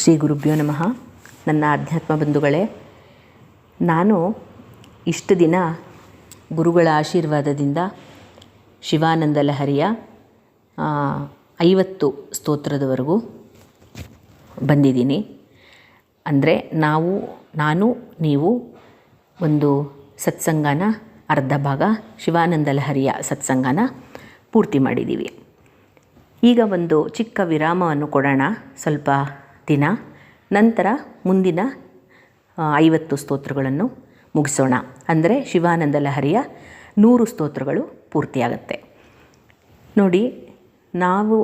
ಶ್ರೀ ಗುರುಭ್ಯೋ ನಮಃ. ನನ್ನ ಆಧ್ಯಾತ್ಮ ಬಂಧುಗಳೇ, ನಾನು ಇಷ್ಟು ದಿನ ಗುರುಗಳ ಆಶೀರ್ವಾದದಿಂದ ಶಿವಾನಂದ ಲಹರಿಯ ಐವತ್ತು ಸ್ತೋತ್ರದವರೆಗೂ ಬಂದಿದ್ದೀನಿ. ಅಂದರೆ ನಾವು, ನಾನು, ನೀವು ಒಂದು ಸತ್ಸಂಗನ, ಅರ್ಧ ಭಾಗ ಶಿವಾನಂದ ಲಹರಿಯ ಸತ್ಸಂಗನ ಪೂರ್ತಿ ಮಾಡಿದ್ದೀವಿ. ಈಗ ಒಂದು ಚಿಕ್ಕ ವಿರಾಮವನ್ನು ಕೊಡೋಣ. ಸ್ವಲ್ಪ ದಿನ, ನಂತರ ಮುಂದಿನ ಐವತ್ತು ಸ್ತೋತ್ರಗಳನ್ನು ಮುಗಿಸೋಣ. ಅಂದರೆ ಶಿವಾನಂದ ಲಹರಿಯ ನೂರು ಸ್ತೋತ್ರಗಳು ಪೂರ್ತಿಯಾಗತ್ತೆ. ನೋಡಿ, ನಾವು,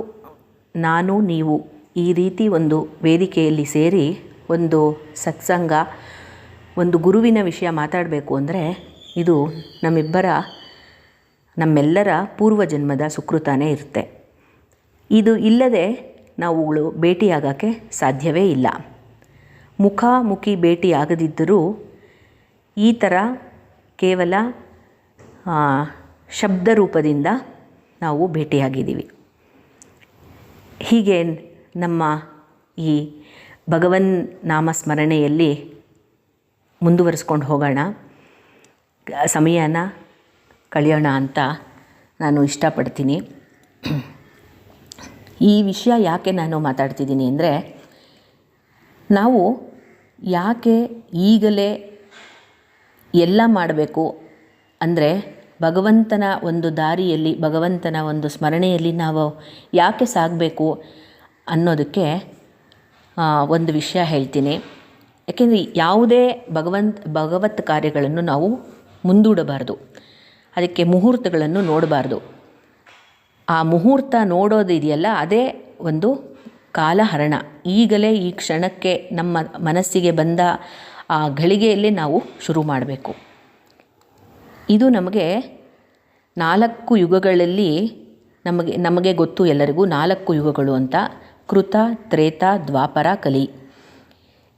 ನಾನು, ನೀವು ಈ ರೀತಿ ಒಂದು ವೇದಿಕೆಯಲ್ಲಿ ಸೇರಿ ಒಂದು ಸತ್ಸಂಗ, ಒಂದು ಗುರುವಿನ ವಿಷಯ ಮಾತಾಡಬೇಕು ಅಂದರೆ ಇದು ನಮ್ಮಿಬ್ಬರ, ನಮ್ಮೆಲ್ಲರ ಪೂರ್ವಜನ್ಮದ ಸುಕೃತಾನೇ ಇರುತ್ತೆ. ಇದು ಇಲ್ಲದೆ ನಾವುಗಳು ಭೇಟಿಯಾಗೋಕ್ಕೆ ಸಾಧ್ಯವೇ ಇಲ್ಲ. ಮುಖಾಮುಖಿ ಭೇಟಿಯಾಗದಿದ್ದರೂ ಈ ಥರ ಕೇವಲ ಶಬ್ದ ರೂಪದಿಂದ ನಾವು ಭೇಟಿಯಾಗಿದ್ದೀವಿ. ಹೀಗೆ ನಮ್ಮ ಈ ಭಗವನ್ ನಾಮ ಸ್ಮರಣೆಯಲ್ಲಿ ಮುಂದುವರಿಸ್ಕೊಂಡು ಹೋಗೋಣ. ಸಮಯನ ಕಳೆಯೋಣ ಅಂತ ನಾನು ಇಷ್ಟಪಡ್ತೀನಿ. ಈ ವಿಷಯ ಯಾಕೆ ನಾನು ಮಾತಾಡ್ತಿದ್ದೀನಿ ಅಂದರೆ, ನಾವು ಯಾಕೆ ಈಗಲೇ ಎಲ್ಲ ಮಾಡಬೇಕು ಅಂದರೆ, ಭಗವಂತನ ಒಂದು ದಾರಿಯಲ್ಲಿ, ಭಗವಂತನ ಒಂದು ಸ್ಮರಣೆಯಲ್ಲಿ ನಾವು ಯಾಕೆ ಸಾಗಬೇಕು ಅನ್ನೋದಕ್ಕೆ ಒಂದು ವಿಷಯ ಹೇಳ್ತೀನಿ. ಯಾಕೆಂದರೆ ಯಾವುದೇ ಭಗವಂತ, ಭಗವತ್ ಕಾರ್ಯಗಳನ್ನು ನಾವು ಮುಂದೂಡಬಾರ್ದು. ಅದಕ್ಕೆ ಮುಹೂರ್ತಗಳನ್ನು ನೋಡಬಾರ್ದು. ಆ ಮುಹೂರ್ತ ನೋಡೋದಿದೆಯಲ್ಲ ಅದೇ ಒಂದು ಕಾಲಹರಣ. ಈಗಲೇ ಈ ಕ್ಷಣಕ್ಕೆ ನಮ್ಮ ಮನಸ್ಸಿಗೆ ಬಂದ ಆ ಘಳಿಗೆಯಲ್ಲೇ ನಾವು ಶುರು ಮಾಡಬೇಕು. ಇದು ನಮಗೆ ನಾಲ್ಕು ಯುಗಗಳಲ್ಲಿ ನಮಗೆ ನಮಗೆ ಗೊತ್ತು ಎಲ್ಲರಿಗೂ, ನಾಲ್ಕು ಯುಗಗಳು ಅಂತ. ಕೃತ, ತ್ರೇತ, ದ್ವಾಪರ, ಕಲಿ.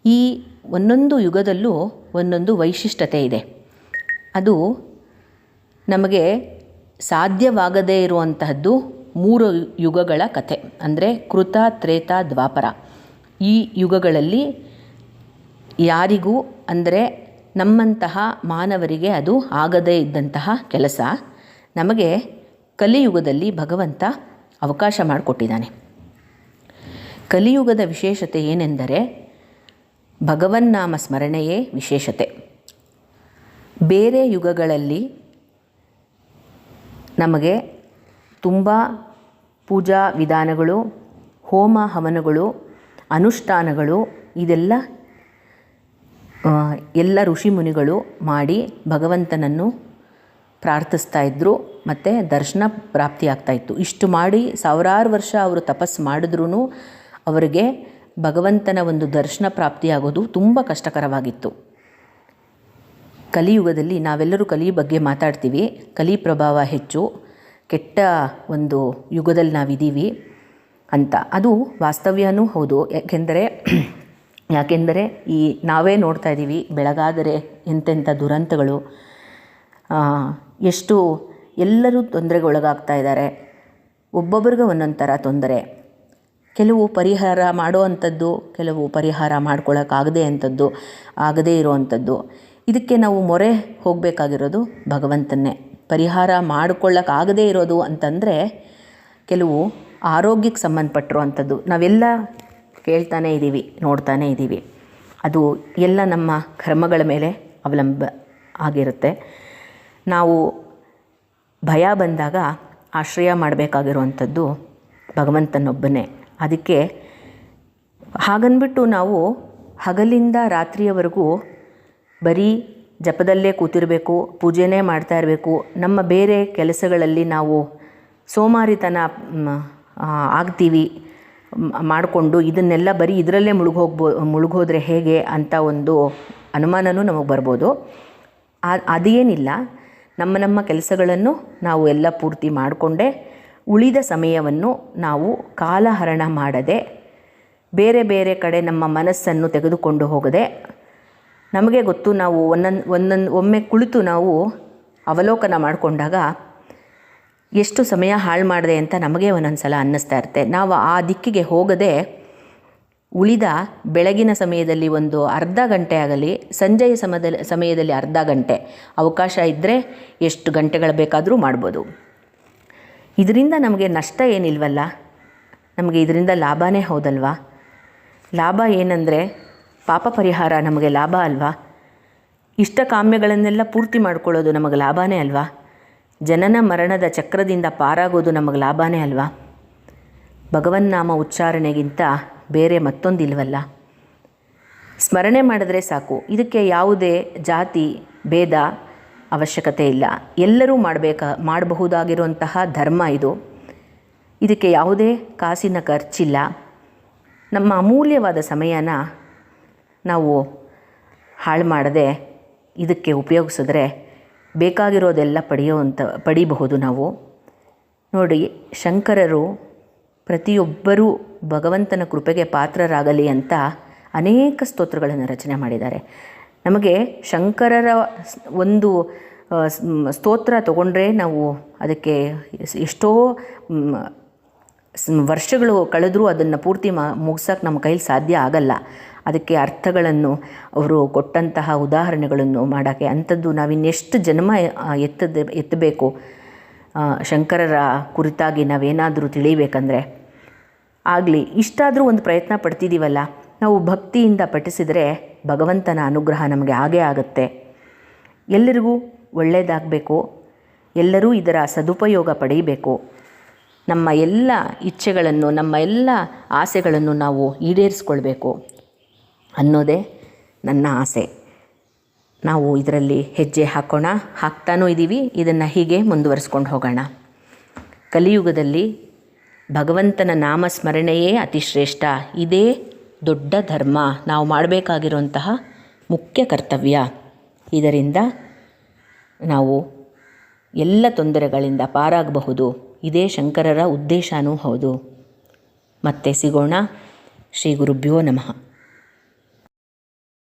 ಈ ಒಂದೊಂದು ಯುಗದಲ್ಲೂ ಒಂದೊಂದು ವೈಶಿಷ್ಟ್ಯತೆ ಇದೆ. ಅದು ನಮಗೆ ಸಾಧ್ಯವಾಗದೇ ಇರುವಂತಹದ್ದು ಮೂರು ಯುಗಗಳ ಕಥೆ. ಅಂದರೆ ಕೃತ, ತ್ರೇತ, ದ್ವಾಪರ. ಈ ಯುಗಗಳಲ್ಲಿ ಯಾರಿಗೂ ಅಂದರೆ ನಮ್ಮಂತಹ ಮಾನವರಿಗೆ ಅದು ಆಗದೇ ಇದ್ದಂತಹ ಕೆಲಸ. ನಮಗೆ ಕಲಿಯುಗದಲ್ಲಿ ಭಗವಂತ ಅವಕಾಶ ಮಾಡಿಕೊಟ್ಟಿದ್ದಾನೆ. ಕಲಿಯುಗದ ವಿಶೇಷತೆ ಏನೆಂದರೆ ಭಗವನ್ನಾಮ ಸ್ಮರಣೆಯೇ ವಿಶೇಷತೆ. ಬೇರೆ ಯುಗಗಳಲ್ಲಿ ನಮಗೆ ತುಂಬ ಪೂಜಾ ವಿಧಾನಗಳು, ಹೋಮ ಹವನಗಳು, ಅನುಷ್ಠಾನಗಳು, ಇದೆಲ್ಲ ಎಲ್ಲ ಋಷಿ ಮುನಿಗಳು ಮಾಡಿ ಭಗವಂತನನ್ನು ಪ್ರಾರ್ಥಿಸ್ತಾ ಇದ್ದರು ಮತ್ತು ದರ್ಶನ ಪ್ರಾಪ್ತಿಯಾಗ್ತಾ ಇತ್ತು. ಇಷ್ಟು ಮಾಡಿ ಸಾವಿರಾರು ವರ್ಷ ಅವರು ತಪಸ್ಸು ಮಾಡಿದ್ರೂ ಅವರಿಗೆ ಭಗವಂತನ ಒಂದು ದರ್ಶನ ಪ್ರಾಪ್ತಿಯಾಗೋದು ತುಂಬ ಕಷ್ಟಕರವಾಗಿತ್ತು. ಕಲಿಯುಗದಲ್ಲಿ ನಾವೆಲ್ಲರೂ ಕಲಿ ಬಗ್ಗೆ ಮಾತಾಡ್ತೀವಿ. ಕಲಿ ಪ್ರಭಾವ ಹೆಚ್ಚು. ಕೆಟ್ಟ ಒಂದು ಯುಗದಲ್ಲಿ ನಾವಿದ್ದೀವಿ ಅಂತ. ಅದು ವಾಸ್ತವ್ಯನೂ ಹೌದು. ಯಾಕೆಂದರೆ ಯಾಕೆಂದರೆ ಈ ನಾವೇ ನೋಡ್ತಾ ಇದ್ದೀವಿ, ಬೆಳಗಾದರೆ ಎಂತೆಂಥ ದುರಂತಗಳು. ಎಷ್ಟು ಎಲ್ಲರೂ ತೊಂದರೆಗೆ ಒಳಗಾಗ್ತಾ ಇದ್ದಾರೆ. ಒಬ್ಬೊಬ್ರಿಗೆ ಒಂದೊಂದು ಥರ ತೊಂದರೆ. ಕೆಲವು ಪರಿಹಾರ ಮಾಡೋ ಅಂಥದ್ದು, ಕೆಲವು ಪರಿಹಾರ ಮಾಡ್ಕೊಳ್ಳೋಕ್ಕಾಗದೇ ಅಂಥದ್ದು, ಆಗದೇ ಇರೋವಂಥದ್ದು ಇದಕ್ಕೆ ನಾವು ಮೊರೆ ಹೋಗಬೇಕಾಗಿರೋದು ಭಗವಂತನ್ನೇ. ಪರಿಹಾರ ಮಾಡಿಕೊಳ್ಳೋಕ್ಕಾಗದೇ ಇರೋದು ಅಂತಂದರೆ ಕೆಲವು ಆರೋಗ್ಯಕ್ಕೆ ಸಂಬಂಧಪಟ್ಟಿರೋ ಅಂಥದ್ದು ನಾವೆಲ್ಲ ಕೇಳ್ತಾನೇ ಇದ್ದೀವಿ, ನೋಡ್ತಾನೇ ಇದ್ದೀವಿ. ಅದು ಎಲ್ಲ ನಮ್ಮ ಕರ್ಮಗಳ ಮೇಲೆ ಅವಲಂಬ ಆಗಿರುತ್ತೆ. ನಾವು ಭಯ ಬಂದಾಗ ಆಶ್ರಯ ಮಾಡಬೇಕಾಗಿರುವಂಥದ್ದು ಭಗವಂತನೊಬ್ಬನೇ. ಅದಕ್ಕೆ ಹಾಗನ್ಬಿಟ್ಟು ನಾವು ಹಗಲಿಂದ ರಾತ್ರಿಯವರೆಗೂ ಬರೀ ಜಪದಲ್ಲೇ ಕೂತಿರಬೇಕು, ಪೂಜೆನೇ ಮಾಡ್ತಾ ಇರಬೇಕು. ನಮ್ಮ ಬೇರೆ ಕೆಲಸಗಳಲ್ಲಿ ನಾವು ಸೋಮಾರಿತನ ಆಗ್ತೀವಿ ಮಾಡಿಕೊಂಡು ಇದನ್ನೆಲ್ಲ ಬರೀ ಇದರಲ್ಲೇ ಮುಳುಗೋಗ್ಬೋ ಮುಳುಗೋದ್ರೆ ಹೇಗೆ ಅಂತ ಒಂದು ಅನುಮಾನನೂ ನಮಗೆ ಬರ್ಬೋದು. ಅದೇನಿಲ್ಲ. ನಮ್ಮ ನಮ್ಮ ಕೆಲಸಗಳನ್ನು ನಾವು ಎಲ್ಲ ಪೂರ್ತಿ ಮಾಡಿಕೊಂಡೇ, ಉಳಿದ ಸಮಯವನ್ನು ನಾವು ಕಾಲಹರಣ ಮಾಡದೆ, ಬೇರೆ ಬೇರೆ ಕಡೆ ನಮ್ಮ ಮನಸ್ಸನ್ನು ತೆಗೆದುಕೊಂಡು ಹೋಗದೆ ನಮಗೆ ಗೊತ್ತು ನಾವು ಒಂದೊಂದು ಒಂದೊಂದು, ಒಮ್ಮೆ ಕುಳಿತು ನಾವು ಅವಲೋಕನ ಮಾಡಿಕೊಂಡಾಗ ಎಷ್ಟು ಸಮಯ ಹಾಳು ಮಾಡಿದೆ ಅಂತ ನಮಗೆ ಒಂದೊಂದು ಸಲ ಅನ್ನಿಸ್ತಾ ಇರುತ್ತೆ. ನಾವು ಆ ದಿಕ್ಕಿಗೆ ಹೋಗದೆ ಉಳಿದ ಬೆಳಗಿನ ಸಮಯದಲ್ಲಿ ಒಂದು ಅರ್ಧ ಗಂಟೆ ಆಗಲಿ, ಸಂಜೆಯ ಸಮಯದಲ್ಲಿ ಸಮಯದಲ್ಲಿ ಅರ್ಧ ಗಂಟೆ ಅವಕಾಶ ಇದ್ದರೆ ಎಷ್ಟು ಗಂಟೆಗಳು ಬೇಕಾದರೂ ಮಾಡ್ಬೋದು. ಇದರಿಂದ ನಮಗೆ ನಷ್ಟ ಏನಿಲ್ವಲ್ಲ? ನಮಗೆ ಇದರಿಂದ ಲಾಭನೇ ಹೌದಲ್ವಾ? ಲಾಭ ಏನಂದರೆ ಪಾಪ ಪರಿಹಾರ ನಮಗೆ ಲಾಭ ಅಲ್ವಾ? ಇಷ್ಟ ಕಾಮ್ಯಗಳನ್ನೆಲ್ಲ ಪೂರ್ತಿ ಮಾಡ್ಕೊಳ್ಳೋದು ನಮಗೆ ಲಾಭನೇ ಅಲ್ವಾ? ಜನನ ಮರಣದ ಚಕ್ರದಿಂದ ಪಾರಾಗೋದು ನಮಗೆ ಲಾಭನೇ ಅಲ್ವಾ? ಭಗವನ್ನಾಮ ಉಚ್ಚಾರಣೆಗಿಂತ ಬೇರೆ ಮತ್ತೊಂದಿಲ್ವಲ್ಲ? ಸ್ಮರಣೆ ಮಾಡಿದ್ರೆ ಸಾಕು. ಇದಕ್ಕೆ ಯಾವುದೇ ಜಾತಿ, ಭೇದ ಅವಶ್ಯಕತೆ ಇಲ್ಲ. ಎಲ್ಲರೂ ಮಾಡಬೇಕ, ಮಾಡಬಹುದಾಗಿರುವಂತಹ ಧರ್ಮ ಇದು. ಇದಕ್ಕೆ ಯಾವುದೇ ಕಾಸಿನ ಖರ್ಚಿಲ್ಲ. ನಮ್ಮ ಅಮೂಲ್ಯವಾದ ಸಮಯನ ನಾವು ಹಾಳು ಮಾಡದೆ ಇದಕ್ಕೆ ಉಪಯೋಗಿಸಿದ್ರೆ ಬೇಕಾಗಿರೋದೆಲ್ಲ ಪಡೆಯುವಂಥ ಪಡೀಬಹುದು ನಾವು. ನೋಡಿ, ಶಂಕರರು ಪ್ರತಿಯೊಬ್ಬರೂ ಭಗವಂತನ ಕೃಪೆಗೆ ಪಾತ್ರರಾಗಲಿ ಅಂತ ಅನೇಕ ಸ್ತೋತ್ರಗಳನ್ನು ರಚನೆ ಮಾಡಿದ್ದಾರೆ. ನಮಗೆ ಶಂಕರರ ಒಂದು ಸ್ತೋತ್ರ ತಗೊಂಡ್ರೆ ನಾವು ಅದಕ್ಕೆ ಎಷ್ಟೋ ವರ್ಷಗಳು ಕಳೆದರೂ ಅದನ್ನು ಪೂರ್ತಿ ಮಾ ಮುಗ್ಸೋಕ್ಕೆ ನಮ್ಮ ಕೈಲಿ ಸಾಧ್ಯ ಆಗಲ್ಲ. ಅದಕ್ಕೆ ಅರ್ಥಗಳನ್ನು ಅವರು ಕೊಟ್ಟಂತಹ ಉದಾಹರಣೆಗಳನ್ನು ಮಾಡೋಕ್ಕೆ ಅಂಥದ್ದು ನಾವಿನ್ನೆಷ್ಟು ಜನ್ಮ ಎತ್ತದ, ಎತ್ತಬೇಕು. ಶಂಕರರ ಕುರಿತಾಗಿ ನಾವೇನಾದರೂ ತಿಳಿಬೇಕಂದ್ರೆ ಆಗಲಿ, ಇಷ್ಟಾದರೂ ಒಂದು ಪ್ರಯತ್ನ ಪಡ್ತಿದ್ದೀವಲ್ಲ ನಾವು ಭಕ್ತಿಯಿಂದ ಪಠಿಸಿದರೆ ಭಗವಂತನ ಅನುಗ್ರಹ ನಮಗೆ ಆಗೇ ಆಗುತ್ತೆ. ಎಲ್ಲರಿಗೂ ಒಳ್ಳೆಯದಾಗಬೇಕು ಎಲ್ಲರೂ ಇದರ ಸದುಪಯೋಗ ಪಡೆಯಬೇಕು ನಮ್ಮ ಎಲ್ಲ ಇಚ್ಛೆಗಳನ್ನು, ನಮ್ಮ ಎಲ್ಲ ಆಸೆಗಳನ್ನು ನಾವು ಈಡೇರಿಸ್ಕೊಳ್ಬೇಕು. ಅನ್ನೋದೇ ನನ್ನ ಆಸೆ. ನಾವು ಇದರಲ್ಲಿ ಹೆಜ್ಜೆ ಹಾಕೋಣ, ಹಾಕ್ತಾನೂ ಇದ್ದೀವಿ ಇದನ್ನು ಹೀಗೆ ಮುಂದುವರಿಸ್ಕೊಂಡು ಹೋಗೋಣ. ಕಲಿಯುಗದಲ್ಲಿ ಭಗವಂತನ ನಾಮಸ್ಮರಣೆಯೇ ಅತಿ ಶ್ರೇಷ್ಠ ಇದೇ ದೊಡ್ಡ ಧರ್ಮ. ನಾವು ಮಾಡಬೇಕಾಗಿರುವಂತಹ ಮುಖ್ಯ ಕರ್ತವ್ಯ. ಇದರಿಂದ ನಾವು ಎಲ್ಲ ತೊಂದರೆಗಳಿಂದ ಪಾರಾಗಬಹುದು. ಇದೇ ಶಂಕರರ ಉದ್ದೇಶನೂ ಹೌದು. ಮತ್ತೆ ಸಿಗೋಣ ಶ್ರೀ ಗುರುಭ್ಯೋ ನಮಃ.